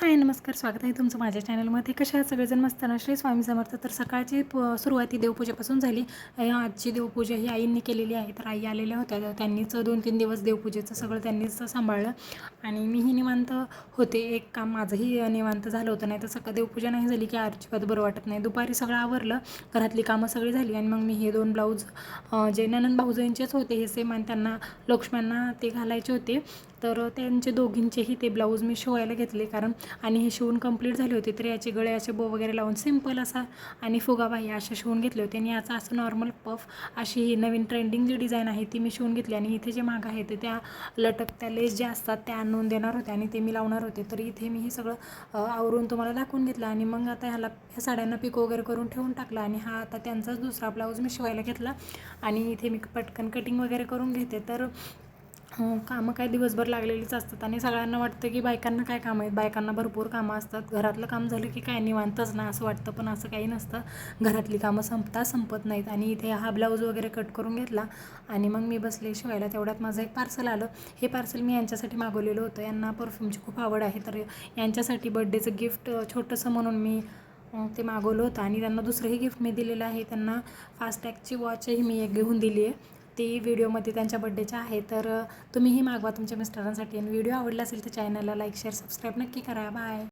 हाय नमस्कार स्वागत आहे तुमचं माझ्या चॅनलमध्ये. कशा सगळेजण? मस्तना श्री स्वामी समर्थ. तर सकाळची प सुरुवाती देवपूजेपासून झाली. आजची देवपूजा ही आईंनी केलेली आहे. तर आई आलेल्या होत्या. तर त्यांनीच दोन तीन दिवस देवपूजेचं सगळं त्यांनीच सांभाळलं. आणि मीही निवांत होते. एक काम माझंही निवांत झालं होतं. नाही तर सकाळ देवपूजा नाही झाली की अजिबात बरं वाटत नाही. दुपारी सगळं आवरलं. घरातली कामं सगळी झाली. आणि मग मी हे दोन ब्लाऊज जे ननंद भाऊजांचेच होते हे सेम आणि त्यांना लक्ष्म्यांना ते घालायचे होते. तर त्यांचे दोघींचेही ते ब्लाऊज मी शिवायला घेतले. कारण आणि हे शिवून कंप्लीट झाले होते तर याचे गळे असे बो वगैरे लावून सिंपल असा आणि फुगाबाई अशा शिवून घेतले होते. आणि याचा असं नॉर्मल पफ अशी ही नवीन ट्रेंडिंग जी डिझाईन आहे ती मी शिवून घेतली. आणि इथे जे माग आहे ते त्या लटक त्या लेस ज्या असतात त्या आणून देणार होते आणि ते मी लावणार होते. तर इथे मी हे सगळं आवरून तुम्हाला दाखवून घेतलं. आणि मग आता ह्याला ह्या साड्यांना पिक वगैरे करून ठेवून टाकला. आणि हा आता त्यांचाच दुसरा ब्लाऊज मी शिवायला घेतला. आणि इथे मी पटकन कटिंग वगैरे करून घेते. तर कामं काय दिवसभर लागलेलीच असतात आणि सगळ्यांना वाटतं की बायकांना काय कामं आहेत? बायकांना भरपूर कामं असतात. घरातलं काम झालं की काय निवांतच ना असं वाटतं. पण असं काही नसतं. घरातली कामं संपता संपत नाहीत. आणि इथे हा ब्लाऊज वगैरे कट करून घेतला आणि मग मी बसले शिवायला. तेवढ्यात माझं एक पार्सल आलं. हे पार्सल मी यांच्यासाठी मागवलेलं होतं. यांना परफ्यूमची खूप आवड आहे. तर यांच्यासाठी बड्डेचं गिफ्ट छोटंसं म्हणून मी ते मागवलं होतं. आणि त्यांना दुसरंही गिफ्ट मी दिलेलं आहे. त्यांना फास्टॅगची वॉचही मी एक घेऊन दिली आहे. ती व्हिडिओमध्ये त्यांच्या बड्डेच्या आहे तर तुम्हीही मागवा तुमच्या मिस्टरांसाठी. आणि व्हिडिओ आवडला असेल तर चॅनलला लाईक शेअर सबस्क्राईब नक्की करा. बाय